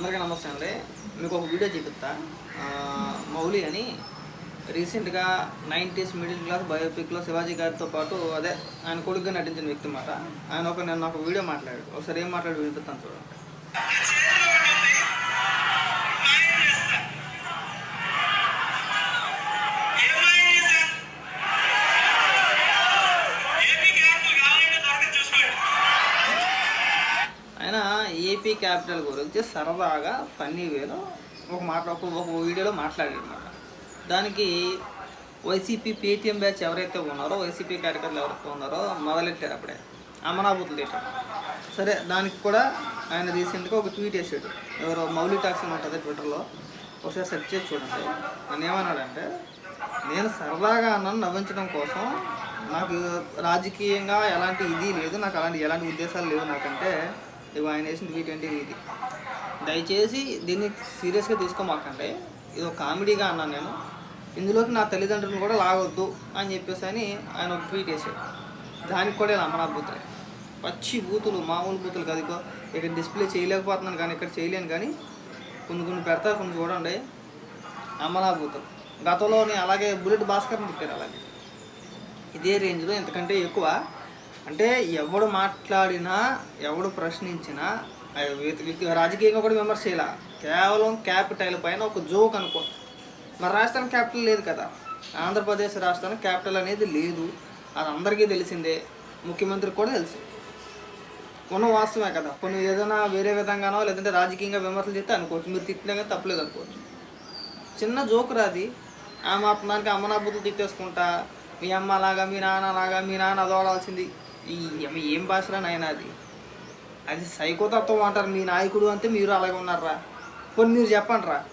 అందరికీ నమస్తే అండి. మీకు ఒక వీడియో చూపిస్తా. మౌలి అని రీసెంట్గా నైంటీస్ మిడిల్ క్లాస్ బయోపిక్లో శివాజీ గారితో పాటు అదే ఆయన కొడుకుగా నటించిన వ్యక్తి మాట. ఆయన ఒక నేను ఒక వీడియో మాట్లాడాడు. ఒకసారి ఏం మాట్లాడి వినిపిస్తాను చూడండి ఆయన ఏపీ క్యాపిటల్ గురించి సరదాగా ఫన్నీ వేలో ఒక మాట ఒక ఒక వీడియోలో మాట్లాడాడు దానికి వైసీపీ పేటీఎం బ్యాచ్ ఎవరైతే ఉన్నారో వైసీపీ కార్యకర్తలు ఎవరైతే ఉన్నారో మొదలెట్టారు అప్పుడే. అమరాబుతులు దేశం సరే దానికి కూడా ఆయన రీసెంట్గా ఒక ట్వీట్ వేసాడు ఎవరో మౌలి టాక్స్ అని ఉంటుంది ట్విట్టర్లో. ఒకసారి సెర్చ్ చేసి చూడండి. ఆయన ఏమన్నాడంటే నేను సరదాగా అన్నాను నవ్వించడం కోసం. నాకు రాజకీయంగా ఎలాంటి ఇది లేదు నాకు అలాంటి ఎలాంటి ఉద్దేశాలు లేవు నాకంటే. ఇవి ఆయన వేసింది ట్వీట్ ఇది. దయచేసి దీన్ని సీరియస్గా తీసుకోమాకండి. ఇది ఒక కామెడీగా అన్నాను నేను. ఇందులోకి నా తల్లిదండ్రులు కూడా లాగొద్దు అని చెప్పేసి అని ఆయన ఒక ట్వీట్ వేసాడు దానికి కూడా ఇలా అమరాబోతున్నాయి బూతులే. పచ్చి బూతులు మామూలు బూతులు కాదు ఇక్కడ డిస్ప్లే చేయలేకపోతున్నాను కానీ ఇక్కడ చేయలేను కానీ కొన్ని కొన్ని పెడతారు కొన్ని చూడండి. అమరా బూతులు. గతంలోని అలాగే బుల్లెట్ భాస్కర్ని తిట్టారు అలాగే. ఇదే రేంజ్లో ఎంతకంటే ఎక్కువ అంటే ఎవడు మాట్లాడినా ఎవడు ప్రశ్నించినా వ్యక్తి- రాజకీయంగా కూడా విమర్శ చేయాల? కేవలం క్యాపిటల్ పైన ఒక జోక్ అనుకో. మన రాష్ట్రానికి క్యాపిటల్ లేదు కదా? ఆంధ్రప్రదేశ్ రాష్ట్రానికి క్యాపిటల్ అనేది లేదు. అది అందరికీ తెలిసిందే. ముఖ్యమంత్రికి కూడా తెలుసు. ఉన్న వాస్తవమే కదా? కొన్ని ఏదైనా వేరే విధంగానో లేదంటే రాజకీయంగా విమర్శలు చేస్తే అనుకోవచ్చు. మీరు తిట్టినా కానీ తప్పలేదు అనుకోవచ్చు. చిన్న జోక్ రాది ఆ మాత్రం దానికి అమ్మ నా బుద్ధులు తిట్టేసుకుంటా. మీ అమ్మ అలాగా మీ నాన్న అలాగా మీ నాన్న అదోడాల్సింది ఈ అమ్మ ఏం భాషరా నాయన అది? అది సైకోతత్వం అంటారు మీ నాయకుడు అంతే మీరు అలాగే ఉన్నారా కొన్ని మీరు చెప్పండి రా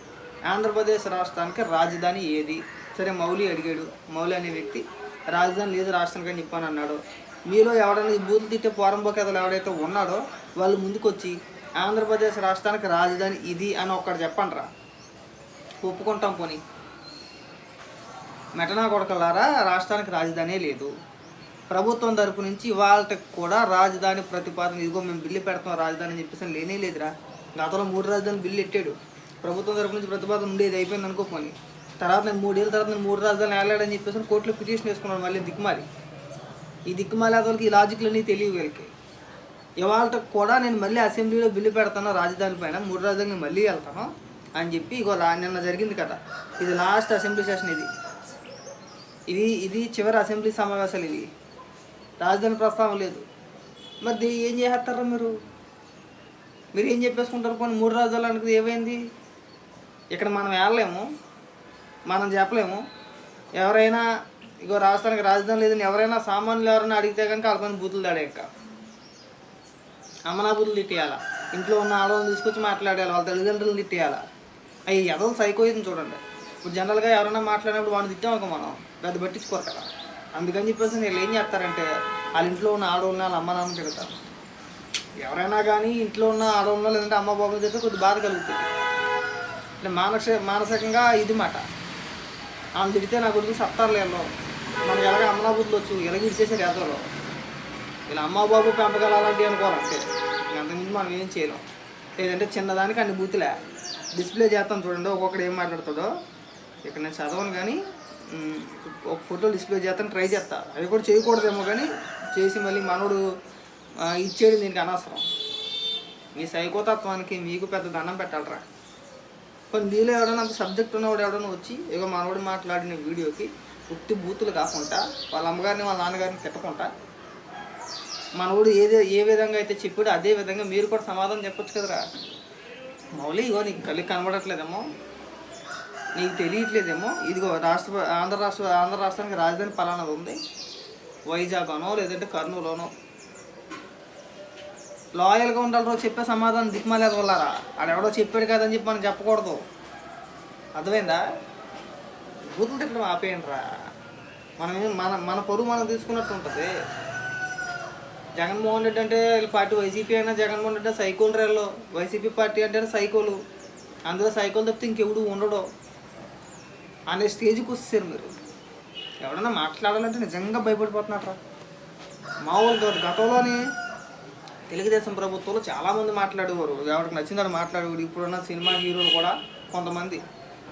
ఆంధ్రప్రదేశ్ రాష్ట్రానికి రాజధాని ఏది? సరే మౌలి అడిగాడు. మౌలి అనే వ్యక్తి రాజధాని లేదు రాష్ట్రానికి అని చెప్పాను అన్నాడు. మీలో ఎవడైనా ఈ బూతులు తిట్టే పోరంబోకేతలు ఎవడైతే ఉన్నాడో వాళ్ళు ముందుకొచ్చి ఆంధ్రప్రదేశ్ రాష్ట్రానికి రాజధాని ఇది అని ఒక్కడు చెప్పండి రా ఒప్పుకుంటాం పోనీ. మెటనా కొడకలారా రాష్ట్రానికి రాజధానే లేదు. ప్రభుత్వం తరపు నుంచి ఇవాళకి కూడా రాజధాని ప్రతిపాదన ఇదిగో మేము బిల్లు పెడతాం రాజధాని అని చెప్పేసి లేనే లేదురా. గతంలో మూడు రాజధాని బిల్లు ఎట్టాడు? ప్రభుత్వం తరపు నుంచి ప్రతిపాదన ఉండేది అయిపోయింది అనుకోపోని తర్వాత నేను మూడేళ్ళ తర్వాత నేను మూడు రాజధాని వెళ్ళాడని చెప్పేసి కోర్టులో పిటిషన్ వేసుకున్నాను మళ్ళీ దిక్కుమాలి. ఈ దిక్కుమాలి అతనికి ఈ లాజిక్లన్నీ తెలియవు వీళ్ళకి. ఇవాళ కూడా నేను మళ్ళీ అసెంబ్లీలో బిల్లు పెడతాను రాజధాని పైన మూడు రాజధాని మళ్ళీ వెళ్తాను అని చెప్పి ఇగో నిన్న జరిగింది కదా ఇది లాస్ట్ అసెంబ్లీ సెషన్ ఇది. ఇది ఇది చివరి అసెంబ్లీ సమావేశాలు ఇది రాజధాని ప్రస్తావన లేదు. మరి దీ- ఏం చేస్తారా మీరు? మీరు ఏం చెప్పేసుకుంటారు? కొన్ని మూడు రాజధానులు అనుకుంది ఏమైంది? ఇక్కడ మనం వెళ్ళలేము మనం చెప్పలేము. ఎవరైనా ఇగో రాష్ట్రానికి రాజధాని లేదని ఎవరైనా సామాన్యులు ఎవరైనా అడిగితే కనుక వాళ్ళ పని బూతులు దాడేక్క అమ్మనా బూతులు తిట్టేయాలా. ఇంట్లో ఉన్న ఆడవాళ్ళని తీసుకొచ్చి మాట్లాడేయాలి. వాళ్ళ తల్లిదండ్రులను తిట్టేయాలా. అవి ఎదలు సైకోయిజం చూడండి. ఇప్పుడు జనరల్గా ఎవరైనా మాట్లాడినప్పుడు వాడిని తిట్టామనుకో మనం పెద్ద పట్టించుకోరు కదా. అందుకని చెప్పేసి వీళ్ళు ఏం చేస్తారంటే వాళ్ళ ఇంట్లో ఉన్న ఆడవాళ్ళని వాళ్ళ అమ్మ నాన్న తిడతారు ఎవరైనా కానీ ఇంట్లో ఉన్న ఆడవాళ్ళు లేదంటే అమ్మ బాబు తిడితే కొద్ది బాధ కలుగుతుంది. అంటే మానస మానసికంగా ఇది మాట. ఆమె తిడితే నా కొడుకు సత్తారు లేదో మనకి ఎలాగ అమ్మనా బుద్ధులు వచ్చు ఎలాగ ఇచ్చేసారు ఎదలో ఇలా అమ్మ బాబు పెంపకాలు అలాంటివి అనుకోవాలంటే అంతకుముందు మనం ఏం చేయలేం. లేదంటే చిన్నదానికి అన్ని బూతులే. డిస్ప్లే చేస్తాం చూడండి ఒక్కొక్కడు ఏం మాట్లాడుతాడో. ఇక్కడ నేను చదవను కానీ ఒక ఫోటో డిస్ప్లే చేస్తాను ట్రై చేస్తా. అవి కూడా చేయకూడదేమో కానీ చేసి మళ్ళీ మనోడు ఇచ్చేది దీనికి అనవసరం. మీ సైకోతత్వానికి మీకు పెద్ద దండం పెట్టాలరా. కొన్ని నీళ్ళు ఎవడైనా అంత సబ్జెక్ట్ ఉన్నవాడు ఎవడైనా వచ్చి ఇక మనవాడు మాట్లాడిన వీడియోకి ఉత్తి బూతులు కాకుండా వాళ్ళ అమ్మగారిని వాళ్ళ నాన్నగారిని తిట్టకుండా మనవాడు ఏదే ఏ విధంగా అయితే చెప్పాడో అదే విధంగా మీరు కూడా సమాధానం చెప్పొచ్చు కదరా. మౌలి ఇగో నీకు కళ్ళు కనబడట్లేదేమో. నీకు తెలియట్లేదేమో. ఇదిగో రాష్ట్ర ఆంధ్ర రాష్ట్ర ఆంధ్ర రాష్ట్రానికి రాజధాని పలానాది ఉంది. వైజాగ్ అనో లేదంటే కర్నూలునో. లాయల్గా ఉండాలి రోజు చెప్పే సమాధానం దిక్మాలేదు వాళ్ళారా? ఆడెవడో చెప్పాడు కదని చెప్పి మనం చెప్పకూడదు. అర్థమైందా? బూతులు తిట్టడం ఆపేయండి రా మనం మన మన పొరుగు మనం తీసుకున్నట్టు ఉంటుంది. జగన్మోహన్ రెడ్డి అంటే వీళ్ళ పార్టీ వైసీపీ అయినా జగన్మోహన్ రెడ్డి సైకోలు రేళ్ళు. వైసీపీ పార్టీ అంటే సైకోలు. అందులో సైకోలు తప్పితే ఇంకెవడు ఉండడు. అనే స్టేజ్కి వచ్చేసారు మీరు. ఎవడన్నా మాట్లాడాలంటే నిజంగా భయపడిపోతున్నారా మామూలు కాదు తెలుగుదేశం ప్రభుత్వంలో చాలామంది మాట్లాడేవారు. ఎవరికి నచ్చిందని మాట్లాడేవాడు ఇప్పుడున్న సినిమా హీరోలు కూడా కొంతమంది.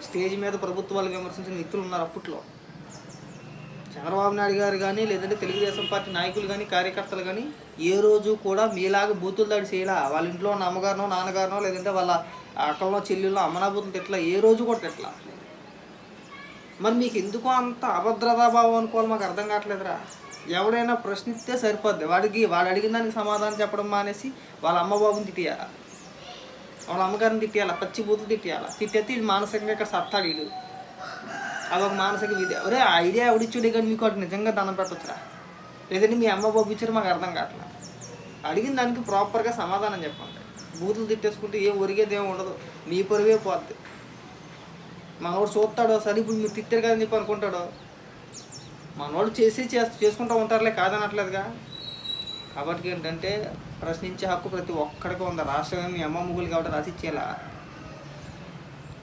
స్టేజ్ మీద ప్రభుత్వాలు విమర్శించిన వ్యక్తులు ఉన్నారు అప్పట్లో. చంద్రబాబు నాయుడు గారు కానీ లేదంటే తెలుగుదేశం పార్టీ నాయకులు కానీ కార్యకర్తలు కానీ ఏ రోజు కూడా మీలాగా బూతులు దాడి చేయలా. వాళ్ళ ఇంట్లో ఉన్న అమ్మగారినో నాన్నగారినో లేదంటే వాళ్ళ అక్కలనో చెల్లెల్లో అమ్మనా బూతులు తిట్లా ఏ రోజు కూడా తిట్లా మరి మీకు ఎందుకు అంత అభద్రతా భావం అనుకోవాలి? మాకు అర్థం కావట్లేదురా. ఎవడైనా ప్రశ్నిస్తే సరిపోద్ది. వాడికి వాడు అడిగిన దానికి సమాధానం చెప్పడం మానేసి వాళ్ళ అమ్మ బాబుని తిట్టియాల? వాళ్ళ అమ్మగారిని తిట్టియాల? పచ్చి బూతులు తిట్టియాల? తిట్టేస్తే ఇది మానసికంగా ఇక్కడ సత్తాడు వీడు. అదొక మానసిక విధి. ఒరే ఆ ఐడియా ఎవడిచ్చుడే కానీ మీకు వాటి నిజంగా దండం పెట్టచ్చురా. లేదంటే మీ అమ్మ బాబు ఇచ్చారు మాకు అర్థం కావట్లేదు అడిగిన దానికి ప్రాపర్గా సమాధానం చెప్పండి. బూతులు తిట్టేసుకుంటే ఏం ఒరిగేది ఏమి ఉండదు. మీ పొరివే పోద్ది. మనోడు చూస్తాడో సరే ఇప్పుడు మీరు తిట్టారు కదని చెప్పి అనుకుంటాడు. మనోడు చేసి చేసుకుంటూ ఉంటారులే కాదనట్లేదుగా. కాబట్టి ఏంటంటే ప్రశ్నించే హక్కు ప్రతి ఒక్కడికి ఉంది. రాష్ట్రం మీ అమ్మ ముగ్గులు కాబట్టి రాసిచ్చేలా.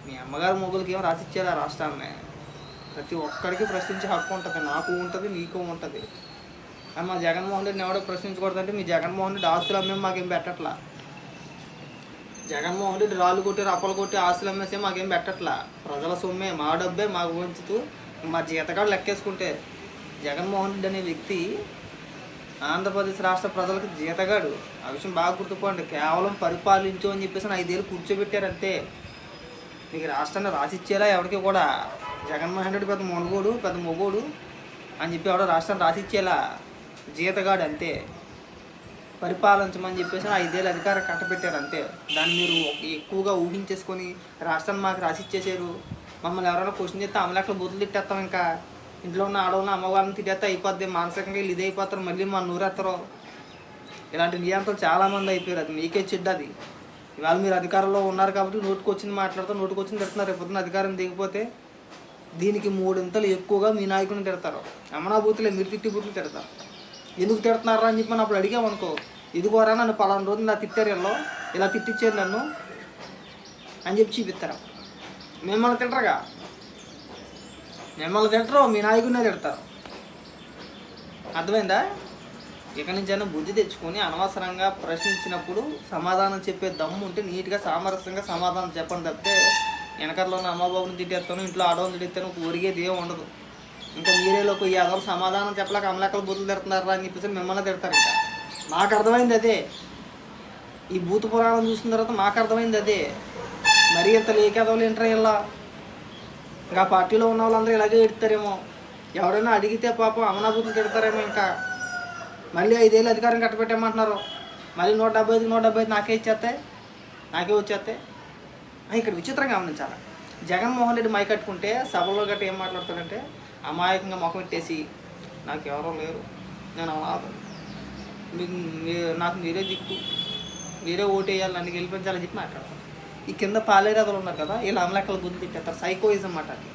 మీ అమ్మగారు మొగులకి ఏమో రాసిచ్చేలా రాష్ట్రాన్ని. ప్రతి ఒక్కడికి ప్రశ్నించే హక్కు ఉంటుంది. నాకు ఉంటుంది నీకు ఉంటుంది. మా జగన్మోహన్ రెడ్డిని ఎవడో ప్రశ్నించకూడదంటే మీ జగన్మోహన్ రెడ్డి ఆస్తులు అమ్మే మాకేం పెట్టట్లా. జగన్మోహన్ రెడ్డి రాళ్ళు కొట్టి రప్పలు కొట్టి ఆస్తులు అమ్మేసే మాకేం పెట్టట్లా. ప్రజల సొమ్మే మా డబ్బే మాకు ఉంచుతూ మా జీతగాడు లెక్కేసుకుంటే జగన్మోహన్ రెడ్డి అనే వ్యక్తి ఆంధ్రప్రదేశ్ రాష్ట్ర ప్రజలకు జీతగాడు. ఆ విషయం బాగా గుర్తుపోండి కేవలం పరిపాలించు అని చెప్పేసి ఐదేళ్ళు కూర్చోబెట్టారంతే మీకు రాష్ట్రాన్ని రాసిచ్చేలా ఎవరికి కూడా జగన్మోహన్ రెడ్డి పెద్ద మొనగోడు పెద్ద మొగోడు అని చెప్పి ఎవడో రాష్ట్రాన్ని రాసిచ్చేలా జీతగాడు అంతే పరిపాలించమని చెప్పేసి ఐదేళ్ళు అధికారం కట్టబెట్టారు అంతే. దాన్ని మీరు ఎక్కువగా ఊహించేసుకొని రాష్ట్రాన్ని మాకు రాసిచ్చేసారు మమ్మల్ని ఎవరైనా క్వశ్చన్ చేస్తే అమలెక్కలు బుద్ధులు తిట్టేస్తాం ఇంకా. ఇంట్లో ఉన్న ఆడవాళ్ళని అమ్మవారిని తిట్టేస్తే అయిపోద్ది. మానసికంగా వీళ్ళు ఇది అయిపోతారు మళ్ళీ మన నూరేస్తారు ఇలాంటి నియంత్రణ చాలామంది అయిపోయారు. అది మీకే చెడ్డది ఇవాళ మీరు అధికారంలో ఉన్నారు కాబట్టి నోటుకు వచ్చింది మాట్లాడుతూ నోటుకు వచ్చింది తిడుతున్నారు. రేపు అధికారం దిగిపోతే దీనికి మూడింతలు ఎక్కువగా మీ నాయకుడిని తిడతారు. అమనాభూతులే మీరు తిట్టి బూతులు తిడతారు. ఎందుకు తిడుతున్నారా అని చెప్పి మనం అప్పుడు అడిగామనుకో. ఇదిగోరా నన్ను పలానా రోజు ఇలా తిట్టారు వీళ్ళు. ఇలా తిట్టించారు నన్ను. అని చెప్పి చూపిస్తారు. మిమ్మల్ని తింటారుగా మిమ్మల్ని తింటారు మీ నాయకుడినే తిడతారు. అర్థమైందా? ఇక్కడి నుంచైనా బుద్ధి తెచ్చుకొని అనవసరంగా ప్రశ్నించినప్పుడు సమాధానం చెప్పే దమ్ము ఉంటే నీట్గా సామరస్యంగా సమాధానం చెప్పండి తప్పితే వెనకట్లో ఉన్న అమ్మబాబుని తిట్టేస్తాను ఇంట్లో ఆడవాళ్ళని తిట్టేస్తాను ఒరిగేది ఏం ఉండదు. ఇంకా మీరేలోకి ఈ అదొక సమాధానం చెప్పలేక అమలెక్కలు బుద్ధులు తిడుతున్నారా అని చెప్పేసి మిమ్మల్ని తిడతారు ఇంకా. మాకు అర్థమైంది అదే. ఈ భూత పురాణం చూసిన తర్వాత మాకు అర్థమైంది అదే. మరీ ఇంత లేకేదవులు ఏంటారు ఇలా? ఇంకా పార్టీలో ఉన్న వాళ్ళందరూ ఇలాగే ఎడతారేమో ఎవరైనా అడిగితే పాపం అమనాభూతులు తిడతారేమో ఇంకా. మళ్ళీ ఐదేళ్ళు అధికారం కట్టబెట్టేమంటున్నారు. మళ్ళీ నూట డెబ్బై ఐదు నూట డెబ్బై ఐదు నాకే ఇచ్చేస్తాయి. నాకే వచ్చేస్తాయి. ఇక్కడ విచిత్రంగా గమనించాలి జగన్మోహన్ రెడ్డి మై కట్టుకుంటే సభలో గట్ట ఏం మాట్లాడతాడంటే అమాయకంగా ముఖం పెట్టేసి నాకు ఎవరో లేరు. నేను అనాథం నాకు మీరే దిక్కు. మీరే ఓటేయాలి నన్ను గెలిపించాలని చెప్పి మాట్లాడతారు ఈ కింద పాలేరాదులు ఉన్నారు కదా వీళ్ళు అమలెక్కల గుర్తు తిట్టేస్తారు సైకోయిజం అన్నమాట అది.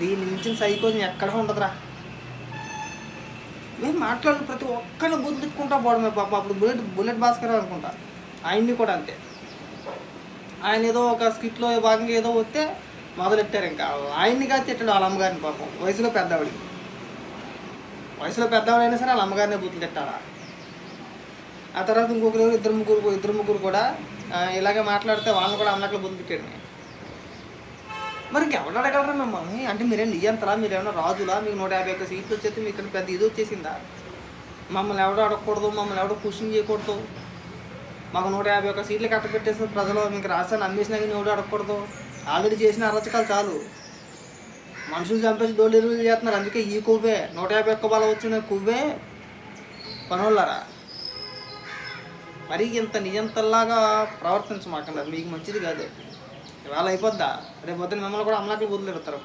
దీని మించిన సైకోజం ఎక్కడ ఉండదురా? మేము మాట్లాడిన ప్రతి ఒక్కరిని గుర్తు తిట్టుకుంటా పోవడమే పాప. అప్పుడు బుల్లెట్ బుల్లెట్ భాస్కర్ అనుకుంటా. ఆయన్ని కూడా అంతే. ఆయన ఏదో ఒక స్కిట్లో భాగంగా ఏదో వస్తే మొదలెట్టారు ఇంకా. ఆయన్ని కాదు తిట్టాడు వాళ్ళ అమ్మగారిని పాపం. వయసులో పెద్దవాడికి వయసులో పెద్దవాడైనా సరే వాళ్ళ అమ్మగారినే బూతులు తిట్టాలా? ఆ తర్వాత ఇంకొకరు ఇద్దరు ముగ్గురు ఇద్దరు ముగ్గురు కూడా ఇలాగే మాట్లాడితే వాళ్ళని కూడా అన్నట్లు బుద్ధి తిట్టాడు మరి ఇంకెవరు అడగలరా మిమ్మల్ని? అంటే మీరేం నియంతరా మీరేమన్నా రాజులా? మీకు నూట యాభై ఒక్క సీట్లు వచ్చేస్తే మీకు ఇక్కడ పెద్ద ఇది వచ్చేసిందా? మమ్మల్ని ఎవడో అడగకూడదు మమ్మల్ని ఎవడో క్వశ్చన్ చేయకూడదు. మాకు నూట యాభై ఒక్క సీట్లు కట్టబెట్టేసిన ప్రజలు మీకు రాష్ట్రాన్ని అమ్మేసినా కానీ ఎవడు అడగకూడదు. ఆల్రెడీ చేసిన అరచకాలు చాలు. మనుషులు చంపేసి డోలీలు చేస్తున్నారు. అందుకే ఈ కొవ్వే. నూట యాభై ఒక్క బాల వచ్చిన కొవ్వే పనులరా మరి ఇంత నియంతల్లాగా ప్రవర్తించమాకండి. అది మీకు మంచిది కాదు. ఇవాళ అయిపోద్దా? రేపు పొద్దున మిమ్మల్ని కూడా అమ్మలాకి వదిలిపెడతారు